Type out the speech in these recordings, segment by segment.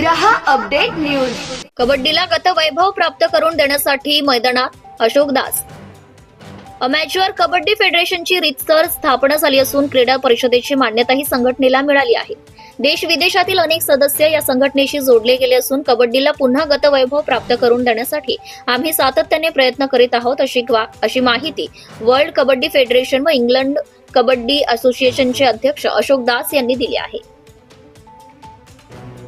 रहा update news. कबड्डीला गतवैभव प्राप्त करून देण्यासाठी मैदानात अशोक दास. अमॅच्युअर कबड्डी फेडरेशनची रीतसर स्थापना झाली असून क्रीडा परिषदेची मान्यताही संघटनेला मिळाली आहे. देश विदेशातील अनेक सदस्य या संघटनेशी जोडले गेले असून कबड्डीला पुन्हा गतवैभव प्राप्त करून देण्यासाठी आम्ही सातत्याने प्रयत्न करीत आहोत अशी ग्वा- अशी माहिती वर्ल्ड कबड्डी फेडरेशन व इंग्लंड कबड्डी असोसिएशनचे अध्यक्ष अशोक दास यांनी दिली आहे.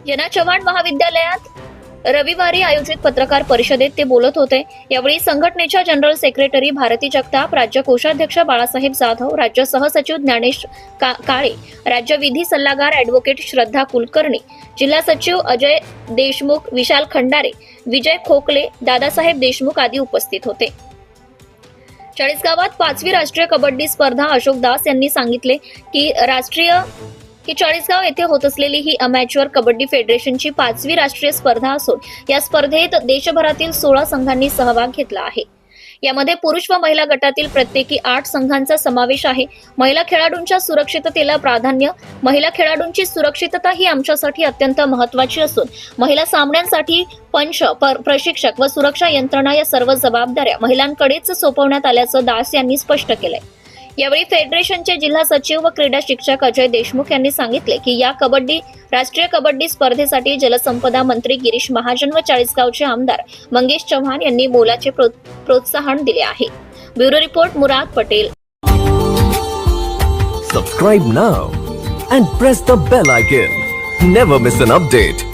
जना चव्हाण महाविद्यालयात रविवारी आयोजित पत्रकार परिषदेत ते बोलत होते. यावेळी संघटनेच्या जनरल सेक्रेटरी भारती जगताप राज्य कोषाध्यक्ष बाळासाहेब जाधव राज्य सहसचिव ज्ञानेश का- काळे राज्य विधी सल्लागार अॅडव्होकेट श्रद्धा कुलकर्णी जिल्हा सचिव अजय देशमुख विशाल खंडारे विजय खोकले दादासाहेब देशमुख आदी उपस्थित होते. चाळीसगावात पाचवी राष्ट्रीय कबड्डी स्पर्धा अशोक दास यांनी सांगितले की राष्ट्रीय की चाळीसगाव येथे होत असलेली ही अमॅच्युअर कबड्डी फेडरेशनची पाचवी राष्ट्रीय स्पर्धा असून या स्पर्धेत देशभरातील सोळा संघांनी सहभाग घेतला आहे. यामध्ये पुरुष व महिला गटातील प्रत्येकी आठ संघांचा समावेश आहे. महिला खेळाडूंच्या सुरक्षिततेला प्राधान्य महिला खेळाडूंची सुरक्षितता ही आमच्यासाठी अत्यंत महत्वाची असून महिला सामन्यांसाठी पंच पर- प्रशिक्षक व सुरक्षा यंत्रणा या सर्व जबाबदाऱ्या महिलांकडेच सोपवण्यात आल्याचं दास यांनी स्पष्ट केलंय. यावेळी फेडरेशनचे जिल्हा सचिव व क्रीडा शिक्षक अजय देशमुख यांनी सांगितले की या कबड्डी राष्ट्रीय कबड्डी स्पर्धेसाठी जलसंपदा मंत्री गिरीश महाजन व चाळीसगावचे आमदार मंगेश चव्हाण यांनी मोलाचे प्रो- प्रोत्साहन दिले आहे. Bureau report Murad Patel. Subscribe now and press the bell icon never miss an update